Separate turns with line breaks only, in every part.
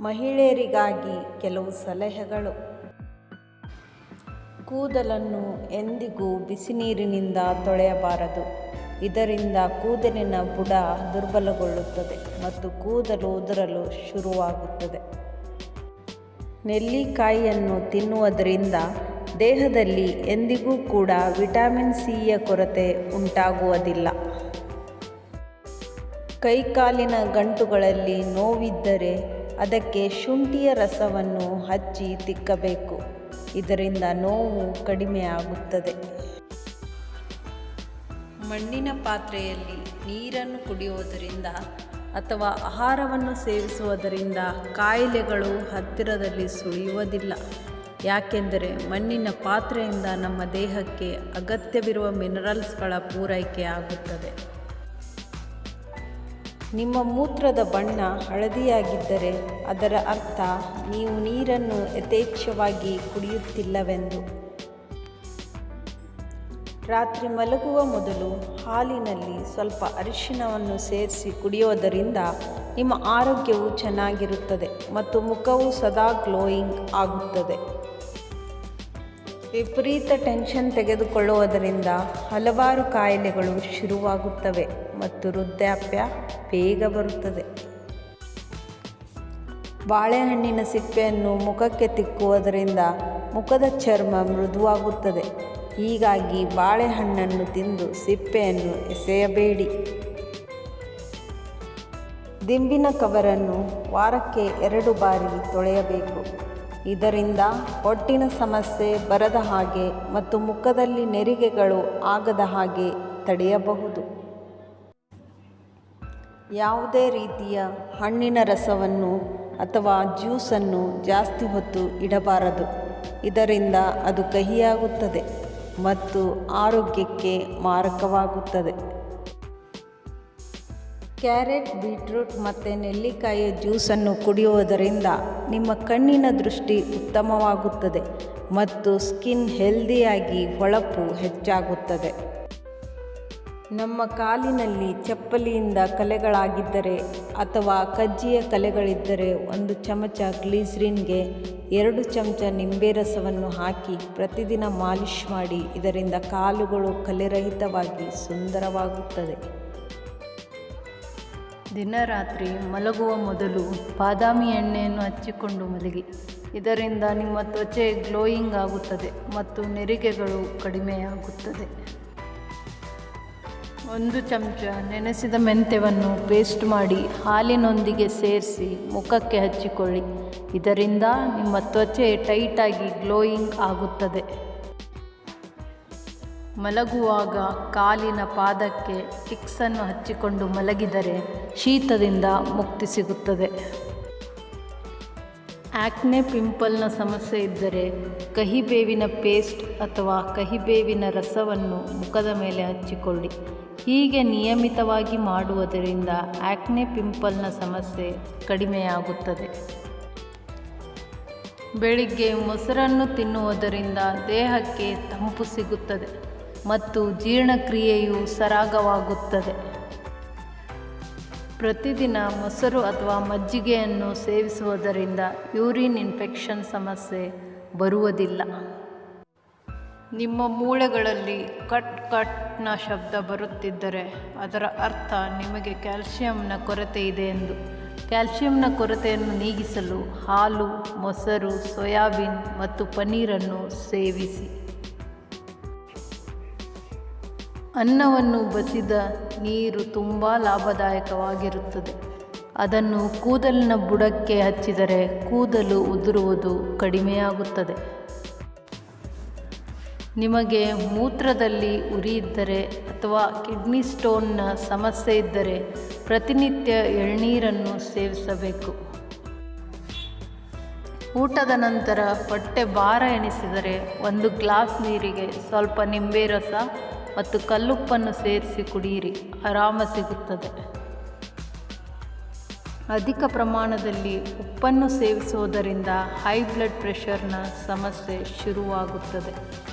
ಮಹಿಳೆಯರಿಗಾಗಿ ಕೆಲವು ಸಲಹೆಗಳು. ಕೂದಲನ್ನು ಎಂದಿಗೂ ಬಿಸಿನೀರಿನಿಂದ ತೊಳೆಯಬಾರದು. ಇದರಿಂದ ಕೂದಲಿನ ಬುಡ ದುರ್ಬಲಗೊಳ್ಳುತ್ತದೆ ಮತ್ತು ಕೂದಲು ಉದುರಲು ಶುರುವಾಗುತ್ತದೆ. ನೆಲ್ಲಿಕಾಯಿಯನ್ನು ತಿನ್ನುವುದರಿಂದ ದೇಹದಲ್ಲಿ ಎಂದಿಗೂ ಕೂಡ ವಿಟಮಿನ್ ಸಿಯ ಕೊರತೆ ಉಂಟಾಗುವುದಿಲ್ಲ. ಕೈಕಾಲಿನ ಗಂಟುಗಳಲ್ಲಿ ನೋವಿದ್ದರೆ ಅದಕ್ಕೆ ಶುಂಠಿಯ ರಸವನ್ನು ಹಚ್ಚಿ ತಿಕ್ಕಬೇಕು. ಇದರಿಂದ ನೋವು ಕಡಿಮೆಯಾಗುತ್ತದೆ ಮಣ್ಣಿನ ಪಾತ್ರೆಯಲ್ಲಿ ನೀರನ್ನು ಕುಡಿಯುವುದರಿಂದ ಅಥವಾ ಆಹಾರವನ್ನು ಸೇವಿಸುವುದರಿಂದ ಕಾಯಿಲೆಗಳು ಹತ್ತಿರದಲ್ಲಿ ಸುಳಿಯುವುದಿಲ್ಲ. ಯಾಕೆಂದರೆ ಮಣ್ಣಿನ ಪಾತ್ರೆಯಿಂದ ನಮ್ಮ ದೇಹಕ್ಕೆ ಅಗತ್ಯವಿರುವ ಮಿನರಲ್ಸ್ಗಳ ಪೂರೈಕೆ ಆಗುತ್ತದೆ. ನಿಮ್ಮ ಮೂತ್ರದ ಬಣ್ಣ ಹಳದಿಯಾಗಿದ್ದರೆ ಅದರ ಅರ್ಥ ನೀವು ನೀರನ್ನು ಯಥೇಚ್ಛವಾಗಿ ಕುಡಿಯುತ್ತಿಲ್ಲವೆಂದು. ರಾತ್ರಿ ಮಲಗುವ ಮೊದಲು ಹಾಲಿನಲ್ಲಿ ಸ್ವಲ್ಪ ಅರಿಶಿನವನ್ನು ಸೇರಿಸಿ ಕುಡಿಯೋದರಿಂದ ನಿಮ್ಮ ಆರೋಗ್ಯವು ಚೆನ್ನಾಗಿರುತ್ತದೆ ಮತ್ತು ಮುಖವು ಸದಾ ಗ್ಲೋಯಿಂಗ್ ಆಗುತ್ತದೆ. ವಿಪರೀತ ಟೆನ್ಷನ್ ತೆಗೆದುಕೊಳ್ಳುವುದರಿಂದ ಹಲವಾರು ಕಾಯಿಲೆಗಳು ಶುರುವಾಗುತ್ತವೆ ಮತ್ತು ವೃದ್ಧಾಪ್ಯ ಬೇಗ ಬರುತ್ತದೆ. ಬಾಳೆಹಣ್ಣಿನ ಸಿಪ್ಪೆಯನ್ನು ಮುಖಕ್ಕೆ ತಿಕ್ಕುವುದರಿಂದ ಮುಖದ ಚರ್ಮ ಮೃದುವಾಗುತ್ತದೆ. ಹೀಗಾಗಿ ಬಾಳೆಹಣ್ಣನ್ನು ತಿಂದು ಸಿಪ್ಪೆಯನ್ನು ಎಸೆಯಬೇಡಿ. ದಿಂಬಿನ ಕವರನ್ನು ವಾರಕ್ಕೆ ಎರಡು ಬಾರಿ ತೊಳೆಯಬೇಕು. ಇದರಿಂದ ಹೊಟ್ಟಿನ ಸಮಸ್ಯೆ ಬರದ ಹಾಗೆ ಮತ್ತು ಮುಖದಲ್ಲಿ ನೆರಿಗೆಗಳು ಆಗದ ಹಾಗೆ ತಡೆಯಬಹುದು. ಯಾವುದೇ ರೀತಿಯ ಹಣ್ಣಿನ ರಸವನ್ನು ಅಥವಾ ಜ್ಯೂಸನ್ನು ಜಾಸ್ತಿ ಹೊತ್ತು ಇಡಬಾರದು. ಇದರಿಂದ ಅದು ಕಹಿಯಾಗುತ್ತದೆ ಮತ್ತು ಆರೋಗ್ಯಕ್ಕೆ ಮಾರಕವಾಗುತ್ತದೆ. ಕ್ಯಾರೆಟ್, ಬೀಟ್ರೂಟ್ ಮತ್ತು ನೆಲ್ಲಿಕಾಯಿಯ ಜ್ಯೂಸನ್ನು ಕುಡಿಯುವುದರಿಂದ ನಿಮ್ಮ ಕಣ್ಣಿನ ದೃಷ್ಟಿ ಉತ್ತಮವಾಗುತ್ತದೆ ಮತ್ತು ಸ್ಕಿನ್ ಹೆಲ್ದಿಯಾಗಿ ಹೊಳಪು ಹೆಚ್ಚಾಗುತ್ತದೆ. ನಮ್ಮ ಕಾಲಿನಲ್ಲಿ ಚಪ್ಪಲಿಯಿಂದ ಕಲೆಗಳಾಗಿದ್ದರೆ ಅಥವಾ ಕಜ್ಜಿಯ ಕಲೆಗಳಿದ್ದರೆ ಒಂದು ಚಮಚ ಗ್ಲೀಸ್ರಿನ್ಗೆ ಎರಡು ಚಮಚ ನಿಂಬೆ ರಸವನ್ನು ಹಾಕಿ ಪ್ರತಿದಿನ ಮಾಲಿಷ್ ಮಾಡಿ ಇದರಿಂದ ಕಾಲುಗಳು ಕಲೆರಹಿತವಾಗಿ ಸುಂದರವಾಗುತ್ತದೆ.
ದಿನ ರಾತ್ರಿ ಮಲಗುವ ಮೊದಲು ಬಾದಾಮಿ ಎಣ್ಣೆಯನ್ನು ಹಚ್ಚಿಕೊಂಡು ಮಲಗಿ. ಇದರಿಂದ ನಿಮ್ಮ ತ್ವಚೆ ಗ್ಲೋಯಿಂಗ್ ಆಗುತ್ತದೆ ಮತ್ತು ನೆರಿಗೆಗಳು ಕಡಿಮೆಯಾಗುತ್ತದೆ. ಒಂದು ಚಮಚ ನೆನೆಸಿದ ಮೆಂತ್ಯವನ್ನು ಪೇಸ್ಟ್ ಮಾಡಿ ಹಾಲಿನೊಂದಿಗೆ ಸೇರಿಸಿ ಮುಖಕ್ಕೆ ಹಚ್ಚಿಕೊಳ್ಳಿ. ಇದರಿಂದ ನಿಮ್ಮ ತ್ವಚೆ ಟೈಟಾಗಿ ಗ್ಲೋಯಿಂಗ್ ಆಗುತ್ತದೆ. ಮಲಗುವಾಗ ಕಾಲಿನ ಪಾದಕ್ಕೆ ಕಿಕ್ಸನ್ನು ಹಚ್ಚಿಕೊಂಡು ಮಲಗಿದರೆ ಶೀತದಿಂದ ಮುಕ್ತಿ ಸಿಗುತ್ತದೆ. ಆ್ಯಕ್ನೆ ಪಿಂಪಲ್ನ ಸಮಸ್ಯೆ ಇದ್ದರೆ ಕಹಿಬೇವಿನ ಪೇಸ್ಟ್ ಅಥವಾ ಕಹಿಬೇವಿನ ರಸವನ್ನು ಮುಖದ ಮೇಲೆ ಹಚ್ಚಿಕೊಳ್ಳಿ. ಹೀಗೆ ನಿಯಮಿತವಾಗಿ ಮಾಡುವುದರಿಂದ ಆ್ಯಕ್ನೆ ಪಿಂಪಲ್ನ ಸಮಸ್ಯೆ ಕಡಿಮೆಯಾಗುತ್ತದೆ. ಬೆಳಿಗ್ಗೆ ಮೊಸರನ್ನು ತಿನ್ನುವುದರಿಂದ ದೇಹಕ್ಕೆ ತಂಪು ಸಿಗುತ್ತದೆ. ಮತ್ತು ಜೀರ್ಣಕ್ರಿಯೆಯು ಸರಾಗವಾಗುತ್ತದೆ. ಪ್ರತಿದಿನ ಮೊಸರು ಅಥವಾ ಮಜ್ಜಿಗೆಯನ್ನು ಸೇವಿಸುವುದರಿಂದ ಯೂರಿನ್ ಇನ್ಫೆಕ್ಷನ್ ಸಮಸ್ಯೆ ಬರುವುದಿಲ್ಲ. ನಿಮ್ಮ ಮೂಳೆಗಳಲ್ಲಿ ಕಟ್ ಕಟ್ನ ಶಬ್ದ ಬರುತ್ತಿದ್ದರೆ ಅದರ ಅರ್ಥ ನಿಮಗೆ ಕ್ಯಾಲ್ಸಿಯಂನ ಕೊರತೆ ಇದೆ ಎಂದು. ಕ್ಯಾಲ್ಸಿಯಂನ ಕೊರತೆಯನ್ನು ನೀಗಿಸಲು ಹಾಲು, ಮೊಸರು, ಸೋಯಾಬೀನ್ ಮತ್ತು ಪನ್ನೀರನ್ನು ಸೇವಿಸಿ. ಅನ್ನವನ್ನು ಬಸಿದ ನೀರು ತುಂಬ ಲಾಭದಾಯಕವಾಗಿರುತ್ತದೆ. ಅದನ್ನು ಕೂದಲಿನ ಬುಡಕ್ಕೆ ಹಚ್ಚಿದರೆ ಕೂದಲು ಉದುರುವುದು ಕಡಿಮೆಯಾಗುತ್ತದೆ. ನಿಮಗೆ ಮೂತ್ರದಲ್ಲಿ ಉರಿ ಇದ್ದರೆ ಅಥವಾ ಕಿಡ್ನಿ ಸ್ಟೋನ್ನ ಸಮಸ್ಯೆ ಇದ್ದರೆ ಪ್ರತಿನಿತ್ಯ ಎಳ್ನೀರನ್ನು ಸೇವಿಸಬೇಕು. ಊಟದ ನಂತರ ಹೊಟ್ಟೆ ಭಾರ ಎಣಿಸಿದರೆ ಒಂದು ಗ್ಲಾಸ್ ನೀರಿಗೆ ಸ್ವಲ್ಪ ನಿಂಬೆ ರಸ ಮತ್ತು ಕಲ್ಲುಪ್ಪನ್ನು ಸೇರಿಸಿ ಕುಡಿಯಿರಿ. ಆರಾಮ ಸಿಗುತ್ತದೆ. ಅಧಿಕ ಪ್ರಮಾಣದಲ್ಲಿ ಉಪ್ಪನ್ನು ಸೇವಿಸುವುದರಿಂದ ಹೈ ಬ್ಲಡ್ ಪ್ರೆಷರ್ನ ಸಮಸ್ಯೆ ಶುರುವಾಗುತ್ತದೆ.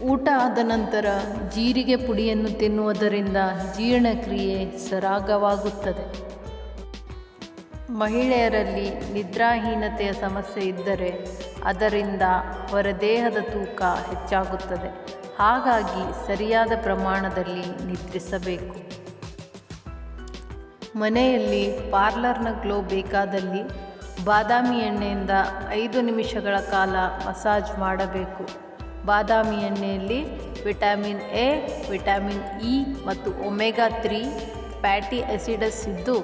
ಊಟ ಆದ ನಂತರ ಜೀರಿಗೆ ಪುಡಿಯನ್ನು ತಿನ್ನುವುದರಿಂದ ಜೀರ್ಣಕ್ರಿಯೆ ಸರಾಗವಾಗುತ್ತದೆ. ಮಹಿಳೆಯರಲ್ಲಿ ನಿದ್ರಾಹೀನತೆಯ ಸಮಸ್ಯೆ ಇದ್ದರೆ ಅದರಿಂದ ಅವರ ದೇಹದ ತೂಕ ಹೆಚ್ಚಾಗುತ್ತದೆ. ಹಾಗಾಗಿ ಸರಿಯಾದ ಪ್ರಮಾಣದಲ್ಲಿ ನಿದ್ರಿಸಬೇಕು. ಮನೆಯಲ್ಲಿ ಪಾರ್ಲರ್ನ ಗ್ಲೋ ಬೇಕಾದಲ್ಲಿ ಬಾದಾಮಿ ಎಣ್ಣೆಯಿಂದ ಐದು ನಿಮಿಷಗಳ ಕಾಲ ಮಸಾಜ್ ಮಾಡಬೇಕು. ಬಾದಾಮಿ ಎಣ್ಣೆಯಲ್ಲಿ ವಿಟಮಿನ್ ಎ, ವಿಟಮಿನ್ ಇ ಮತ್ತು ಒಮೆಗಾ ತ್ರೀ ಪ್ಯಾಟಿ ಆಸಿಡಸ್ ಇದ್ದು,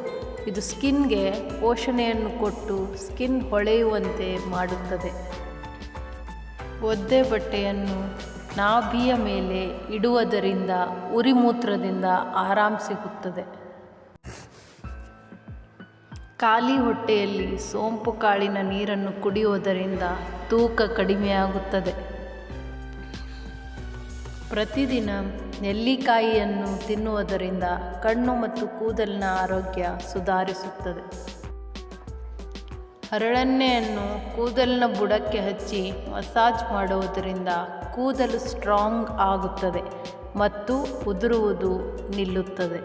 ಇದು ಸ್ಕಿನ್ಗೆ ಪೋಷಣೆಯನ್ನು ಕೊಟ್ಟು ಸ್ಕಿನ್ ಹೊಳೆಯುವಂತೆ ಮಾಡುತ್ತದೆ. ಒದ್ದೆ ಬಟ್ಟೆಯನ್ನು ನಾಭಿಯ ಮೇಲೆ ಇಡುವುದರಿಂದ ಉರಿಮೂತ್ರದಿಂದ ಆರಾಮ ಸಿಗುತ್ತದೆ. ಖಾಲಿ ಹೊಟ್ಟೆಯಲ್ಲಿ ಸೋಂಪು ಕಾಳಿನ ನೀರನ್ನು ಕುಡಿಯುವುದರಿಂದ ತೂಕ ಕಡಿಮೆಯಾಗುತ್ತದೆ. ಪ್ರತಿದಿನ ನೆಲ್ಲಿಕಾಯಿಯನ್ನು ತಿನ್ನುವುದರಿಂದ ಕಣ್ಣು ಮತ್ತು ಕೂದಲಿನ ಆರೋಗ್ಯ ಸುಧಾರಿಸುತ್ತದೆ. ಹರಳೆಣ್ಣೆಯನ್ನು ಕೂದಲಿನ ಬುಡಕ್ಕೆ ಹಚ್ಚಿ ಮಸಾಜ್ ಮಾಡುವುದರಿಂದ ಕೂದಲು ಸ್ಟ್ರಾಂಗ್ ಆಗುತ್ತದೆ ಮತ್ತು ಉದುರುವುದು ನಿಲ್ಲುತ್ತದೆ.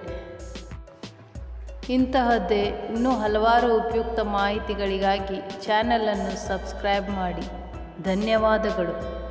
ಇಂತಹದ್ದೇ ಇನ್ನೂ ಹಲವಾರು ಉಪಯುಕ್ತ ಮಾಹಿತಿಗಳಿಗಾಗಿ ಚಾನಲನ್ನು ಸಬ್ಸ್ಕ್ರೈಬ್ ಮಾಡಿ. ಧನ್ಯವಾದಗಳು.